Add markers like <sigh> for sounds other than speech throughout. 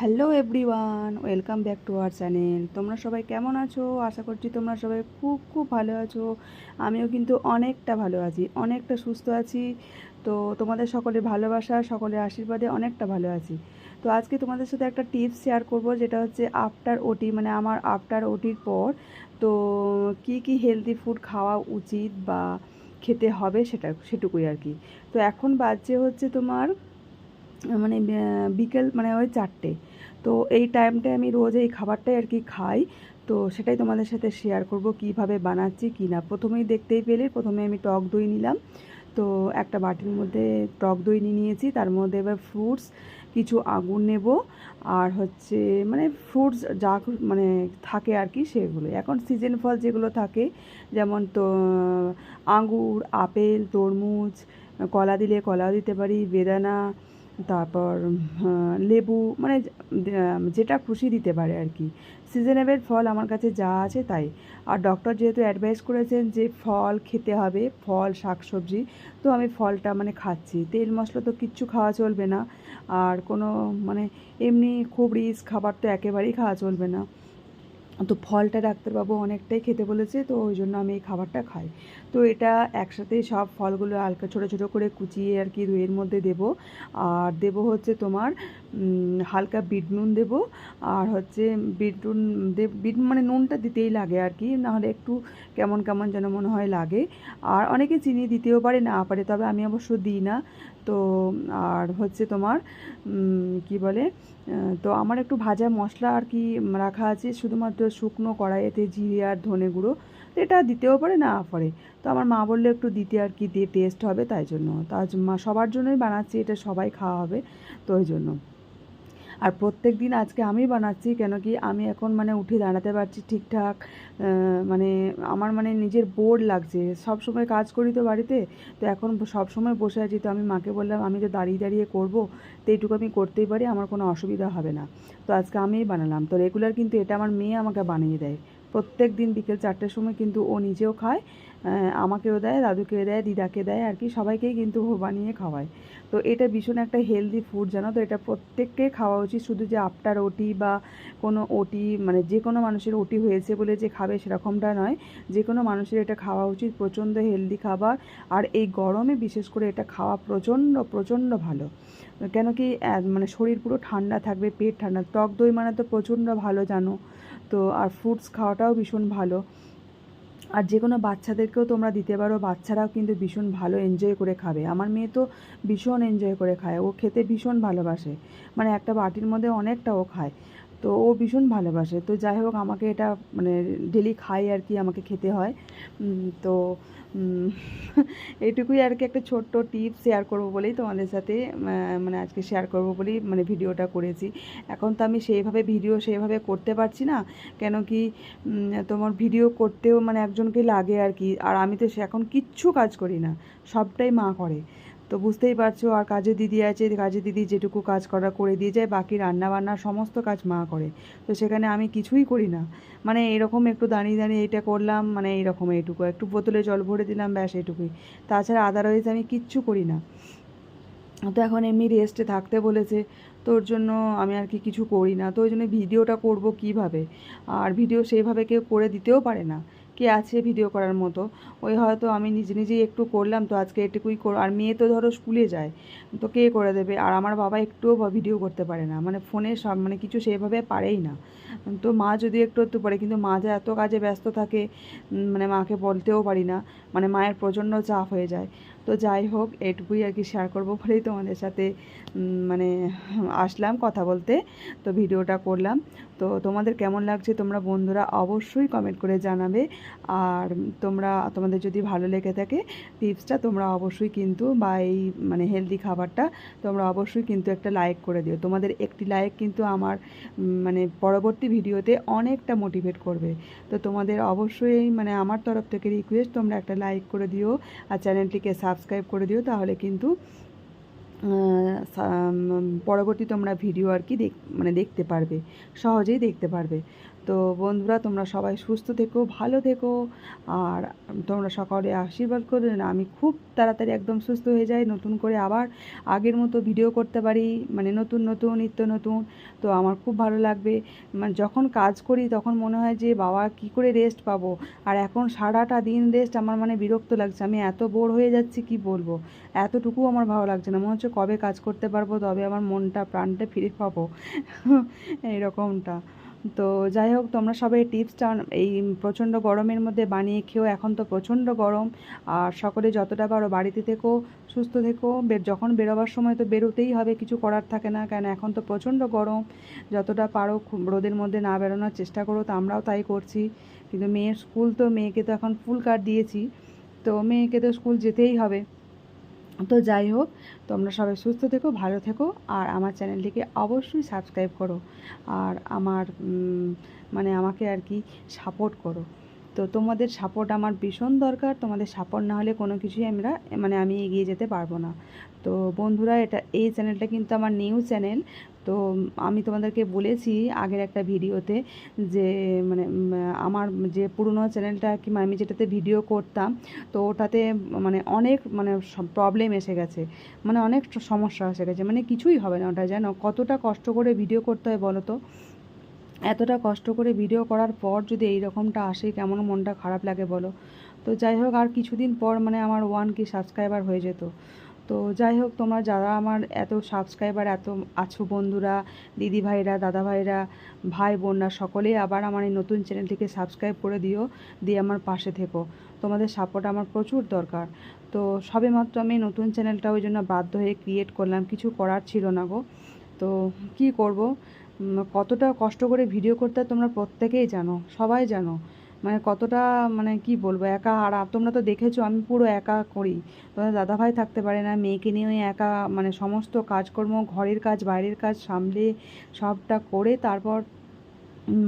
Hello everyone, welcome back to our channel. তোমরা সবাই কেমন আছো? আশা করছি তোমরা সবাই খুব খুব ভালো আছো। আমিও কিন্তু অনেকটা ভালো আছি, অনেকটা সুস্থ আছি। তো তোমাদের সকলের ভালোবাসা, সকলের আশীর্বাদে অনেকটা ভালো আছি। তো আজকে তোমাদের সাথে একটা টিপস শেয়ার করব, যেটা হচ্ছে আফটার ওটি মানে আমার আফটার ওটির পর। তো কি কি হেলদি ফুড খাওয়া উচিত বা খেতে হবে সেটা, সেটুকুই আর কি। তো এখন বাজছে হচ্ছে তোমার মানে বিকেল মানে ওই চারটে। তো এই টাইমটায় আমি রোজ এই খাবারটাই আর কি খাই। তো সেটাই তোমাদের সাথে শেয়ার করব, কীভাবে বানাচ্ছি, কি না। প্রথমেই দেখতেই পেলে, প্রথমে আমি টক দই নিলাম। তো একটা বাটির মধ্যে টক দই নিয়ে নিয়েছি, তার মধ্যে এবার ফ্রুটস কিছু আগুন নেব, আর হচ্ছে মানে ফ্রুটস যা মানে থাকে আর কি সেগুলো এখন সিজন ফল যেগুলো থাকে, যেমন তো আঙুর আপেল, তরমুজ, কলা দিলে কলাও দিতে পারি, বেদানা তারপর লেবু মানে যেটা খুশি দিতে পারে আর কি। সিজনেবেল ফল আমার কাছে যা আছে তাই। আর ডক্টর যেহেতু অ্যাডভাইস করেছেন যে ফল খেতে হবে, ফল, শাকসবজি, তো আমি ফলটা মানে খাচ্ছি। তেল মশলা তো কিচ্ছু খাওয়া চলবে না। আর কোনো মানে এমনি খুব রিচ খাবার তো একেবারেই খাওয়া চলবে না। তো ফলটা ডাক্তারবাবু অনেকটাই খেতে বলেছে, তো ওই জন্য আমি এই খাবারটা খাই। তো এটা একসাথে সব ফলগুলো হালকা ছোটো ছোটো করে কুচিয়ে আর কি দইয়ের মধ্যে দেব। আর দেব হচ্ছে তোমার হালকা বিট নুন দেব। আর হচ্ছে বিট নুন বিট মানে নুনটা দিতেই লাগে আর কি, নাহলে একটু কেমন কেমন যেন মনে হয় লাগে। আর অনেকে চিনি দিতেও পারে, না পারে, তবে আমি অবশ্য দিই না। তো, আর হচ্ছে তোমার কি বলে তো আমার একটু ভাজা মশলা আর কি রাখা আছে, শুধুমাত্র শুকনো কড়াইতে জিরে আর ধনে গুঁড়ো, এটা দিতেও পারে, না পারে। তো আমার মা বললে একটু দিতে আর কি, দিয়ে টেস্ট হবে তাই জন্য। তার সবার জন্যই বানাচ্ছি, এটা সবাই খাওয়া হবে, তো ওই জন্য। আর প্রত্যেক দিন আজকে আমি বানাচ্ছি, কেন কি আমি এখন মানে উঠে দাঁড়াতে পারছি ঠিকঠাক মানে আমার মানে নিজের বোর লাগছে। সব সময় কাজ করি তো বাড়িতে, তো এখন সব সময় বসে আছি। তো আমি মাকে বললাম, আমি তো দাঁড়িয়ে দাঁড়িয়ে করব তো এইটুকু আমি করতেই পারি, আমার কোনো অসুবিধা হবে না। তো আজকে আমিই বানালাম। তো রেগুলার কিন্তু এটা আমার মেয়ে আমাকে বানিয়ে দেয়। প্রত্যেক দিন বিকেল চারটের সময় কিন্তু ও নিজেও খায়। আমাকেও দেয়, দাদুকেও দেয়, দিদাকে দেয় আর কি, সবাইকেই কিন্তু বানিয়ে খাওয়ায়। তো এটা ভীষণ একটা হেলদি ফুড জানো তো? এটা প্রত্যেককে খাওয়া উচিত। শুধু যে আফটার ওটি বা কোনো ওটি মানে যে কোনো মানুষের ওটি হয়েছে বলে যে খাবে সেরকমটা নয়। যে কোনো মানুষের এটা খাওয়া উচিত, প্রচণ্ড হেলদি খাবার। আর এই গরমে বিশেষ করে এটা খাওয়া প্রচণ্ড প্রচণ্ড ভালো। কেন কি মানে শরীর পুরো ঠান্ডা থাকবে, পেট ঠান্ডা। টক দই মানে তো প্রচণ্ড ভালো জানো? তো আর ফ্রুটস খাওয়াটাও ভীষণ ভালো। আর যে কোনো বাচ্চাদেরকেও তোমরা দিতে পারো, বাচ্চারাও কিন্তু ভীষণ ভালো এনজয় করে খাবে। আমার মেয়ে তো ভীষণ এনজয় করে খায়, ও খেতে ভীষণ ভালোবাসে। মানে একটা বাটির মধ্যে অনেকটা ও খায়। তো ও ভীষণ ভালোবাসে। তো যাই হোক আমাকে এটা মানে ডেলি খাই আর কি আমাকে খেতে হয়। তো উম, <laughs> এইটুকুই আর কি একটা ছোট্ট টিপস শেয়ার করব বলেই তোমাদের সাথে মানে আজকে শেয়ার করব বলেই মানে ভিডিওটা করেছি। এখন তো আমি সেইভাবে ভিডিও সেইভাবে করতে পারছি না কেন কি তোমার ভিডিও করতেও মানে একজনকে লাগে আর কি। আর আমি তো সে এখন কিচ্ছু কাজ করি না সবটাই মা করে। তো বুঝতেই পারছ, আর কাজে দিদি আছে কাজে দিদি যেটুকু কাজ করা করে দিয়ে যায়, বাকি রান্না বান্না সমস্ত কাজ মা করে। তো সেখানে আমি কিছুই করি না। মানে এরকম একটু দাঁড়িয়ে দাঁড়িয়ে এটা করলাম মানে এইরকম এইটুকু একটু বোতলে জল ভরে দিলাম, ব্যাস এটুকুই। তাছাড়া আদারওয়াইজ আমি কিচ্ছু করি না। তো এখন এমনি রেস্টে থাকতে বলেছে, তোর জন্য আমি আর কি কিছু করি না। তো ওই জন্য ভিডিওটা করব কীভাবে? আর ভিডিও সেইভাবে কেউ করে দিতেও পারে না। কে আছে ভিডিও করার মতো? ওই হয়তো আমি নিজে নিজেই একটু করলাম তো আজকে এটুকুই কর, আর মেয়ে তো ধরো স্কুলে যায়, তো কে করে দেবে? আর আমার বাবা একটুও ভিডিও করতে পারে না মানে ফোনে সব মানে কিছু সেভাবে পারেই না। তো মা যদি একটু একটু পারে, কিন্তু মা যা এত কাজে ব্যস্ত থাকে মানে মাকে বলতেও পারি না মানে মায়ের প্রচণ্ড চাপ হয়ে যায়। তো যাই হোক, এটুকুই আর কি শেয়ার করব বলেই তোমাদের সাথে মানে আসলাম কথা বলতে, তো ভিডিওটা করলাম। তো তোমাদের কেমন লাগছে তোমরা বন্ধুরা অবশ্যই কমেন্ট করে জানাবে। আর তোমরা, তোমাদের যদি ভালো লেগে থাকে টিপসটা, তোমরা অবশ্যই কিন্তু বা এই মানে হেলদি খাবারটা, তোমরা অবশ্যই কিন্তু একটা লাইক করে দিও। তোমাদের একটি লাইক কিন্তু আমার মানে পরবর্তী ভিডিওতে অনেকটা মোটিভেট করবে। তো তোমাদের অবশ্যই মানে আমার তরফ থেকে রিকোয়েস্ট তোমরা একটা লাইক করে দিও আর চ্যানেলটিকে সাবস্ক্রাইব করে দিও। তাহলে কিন্তু পরবর্তী তোমরা ভিডিও আর কি দেখ মানে দেখতে পারবে, সহজেই দেখতে পারবে। তো বন্ধুরা, তোমরা সবাই সুস্থ থেকো, ভালো থেকো, আর তোমরা সকলে আশীর্বাদ করবে না আমি খুব তাড়াতাড়ি একদম সুস্থ হয়ে যাই, নতুন করে আবার আগের মতো ভিডিও করতে পারি মানে নতুন নতুন, নিত্য নতুন। তো আমার খুব ভালো লাগবে। মানে যখন কাজ করি তখন মনে হয় যে, বাবা, কি করে রেস্ট পাবো? আর এখন সারাটা দিন রেস্ট আমার মানে বিরক্ত লাগছে। আমি এত বোর হয়ে যাচ্ছি, কি বলব? এতটুকু আমার ভালো লাগছে না। মনে হচ্ছে কবে কাজ করতে পারব, তবে আমার মনটা, প্রাণটা ফিরে পাবো। <laughs> এইরকমটা। তো যাই হোক, তোমরা সবাই টিপসটা এই প্রচণ্ড গরমের মধ্যে বানিয়ে খেও। এখন তো প্রচণ্ড গরম। আর সকলে যতটা পারো বাড়িতে থেকো, সুস্থ থেকো। যখন বেরোবার সময় তো বেরোতেই হবে, কিছু করার থাকে না। কেন, এখন তো প্রচণ্ড গরম। যতটা পারো রোদের মধ্যে না বেরোনোর চেষ্টা করো, তো আমরাও তাই করছি। কিন্তু মেয়ের স্কুল তো, মেয়েকে তো এখন ফুল কার্ড দিয়েছি। তো মেয়েকে তো স্কুল যেতেই হবে। তো যাই হোক, তোমরা সবাই সুস্থ থেকো, ভালো থেকো, আর আমার চ্যানেলটিকে অবশ্যই সাবস্ক্রাইব করো, আর আমার মানে আমাকে আর কি সাপোর্ট করো। তো তোমাদের সাপোর্ট আমার ভীষণ দরকার, তোমাদের সাপোর্ট না হলে কোনো কিছুই আমরা মানে আমি এগিয়ে যেতে পারব না। তো বন্ধুরা, এটা, এই চ্যানেলটা কিন্তু আমার নিউ চ্যানেল তো আমি তোমাদেরকে বলেছি আগের একটা ভিডিওতে যে মানে আমার যে পুরনো চ্যানেলটা কি আমি যেটাতে ভিডিও করতাম, তো ওটাতে মানে অনেক মানে প্রবলেম এসে গেছে। মানে অনেক সমস্যা এসে গেছে। মানে কিছুই হবে না ওটা যেন। কতটা কষ্ট করে ভিডিও করতে হয় বলো তো? এতটা কষ্ট করে ভিডিও করার পর যদি এই রকমটা আসে, কেমন মনটা খারাপ লাগে বলো? তো যাই হোক, আর কিছুদিন পর মানে আমার ওয়ান কি সাবস্ক্রাইবার হয়ে যেত। তো যাই হোক, তোমরা যারা আমার এত সাবস্ক্রাইবার এত আছো বন্ধুরা, দিদি ভাইরা, দাদা ভাইরা, ভাই বোনরা, সকলেই আবার আমার এই নতুন চ্যানেলটিকে সাবস্ক্রাইব করে দিও, দিয়ে আমার পাশে থেকো। তোমাদের সাপোর্ট আমার প্রচুর দরকার। তো সবে মাত্র আমি নতুন চ্যানেলটা ওই জন্য বাধ্য হয়ে ক্রিয়েট করলাম, কিছু করার ছিল না গো। তো কি করব? কতটা কষ্ট করে ভিডিও করতে তোমরা প্রত্যেকেই জানো, সবাই জানো। মানে কতটা মানে কি বলব, একা আর তোমরা তো দেখেছ, আমি পুরো একা করি। তোমাদের দাদাভাই থাকতে পারে না, মেয়েকে নিয়ে একা মানে সমস্ত কাজকর্ম, ঘরের কাজ, বাইরের কাজ সামলে সবটা করে তারপর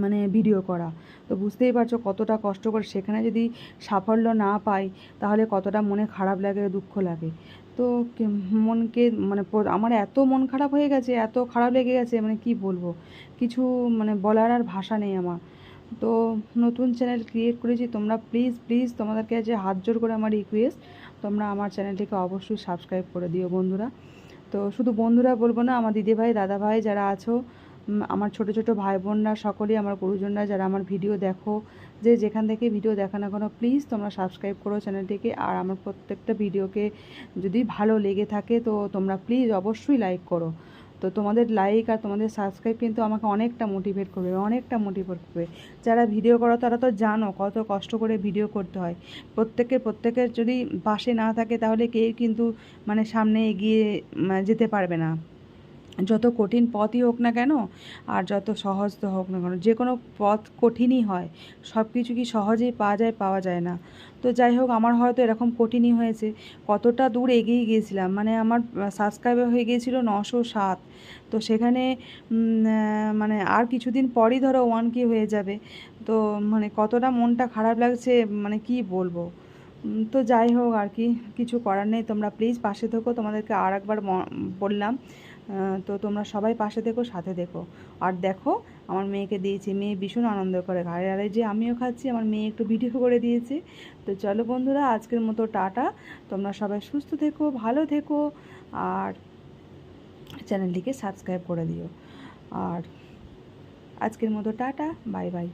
মানে ভিডিও করা। তো বুঝতেই পারছ কতটা কষ্ট করে সেখানে যদি সাফল্য না পাই, তাহলে কতটা মনে খারাপ লাগে, দুঃখ লাগে। তো মনকে মানে আমার এত মন খারাপ হয়ে গেছে, এত খারাপ লেগে গেছে মানে কি বলব? কিছু মানে বলার আর ভাষা নেই আমার। তো নতুন চ্যানেল ক্রিয়েট করেছি, তোমরা প্লিজ প্লিজ তোমাদেরকে যে হাত জোর করে আমার রিকোয়েস্ট তোমরা আমার চ্যানেলটিকে অবশ্যই সাবস্ক্রাইব করে দিও বন্ধুরা। তো শুধু বন্ধুরা বলব না, আমার দিদিভাই, দাদাভাই যারা আছো আমার ছোট ছোট ভাই বোনরা সকলেই, আমার গুরুজনরা যারা আমার ভিডিও দেখো, যে যেখান থেকে ভিডিও দেখা না কেন প্লিজ তোমরা সাবস্ক্রাইব করো চ্যানেলটিকে, আর আমার প্রত্যেকটা ভিডিওকে যদি ভালো লেগে থাকে, তো তোমরা প্লিজ অবশ্যই লাইক করো। তো তোমাদের লাইক আর তোমাদের সাবস্ক্রাইব কিন্তু আমাকে অনেকটা মোটিভেট করবে অনেকটা মোটিভেট করবে। যারা ভিডিও করো, তারা তো জানো কত কষ্ট করে ভিডিও করতে হয়। প্রত্যেকের প্রত্যেকের যদি পাশে না থাকে, তাহলে কেউ কিন্তু মানে সামনে এগিয়ে যেতে পারবে না। যত কঠিন পথই হোক না কেন, আর যত সহজ তো হোক না কেন, যে কোনো পথ কঠিনই হয় সব কিছু কি সহজেই পাওয়া যায় পাওয়া যায় না। তো যাই হোক, আমার হয়তো এরকম কঠিনই হয়েছে। কতটা দূর এগিয়ে গিয়েছিলাম মানে আমার সাবস্ক্রাইবার হয়ে গিয়েছিল নশো সাত। তো সেখানে মানে আর কিছুদিন পরই ধরো ওয়ান কি হয়ে যাবে। তো মানে কতটা মনটা খারাপ লাগছে মানে কি বলব? তো যাই হোক আর কি, কিছু করার নেই। তোমরা প্লিজ পাশে থেকো। তোমাদেরকে আর একবার বললাম। তো তোমরা সবাই পাশে দেখো, সাথে দেখো। আর দেখো, আমার মেয়েকে দিয়েছি, মেয়ে ভীষণ আনন্দ করে। ঘাড়ে আড়ে যে আমিও খাচ্ছি, আমার মেয়ে একটু ভিডিও করে দিয়েছে। তো চলো বন্ধুরা, আজকের মতো টাটা। তোমরা সবাই সুস্থ থেকো, ভালো থেকো, আর চ্যানেলটিকে সাবস্ক্রাইব করে দিও। আর আজকের মতো টাটা, বাই বাই।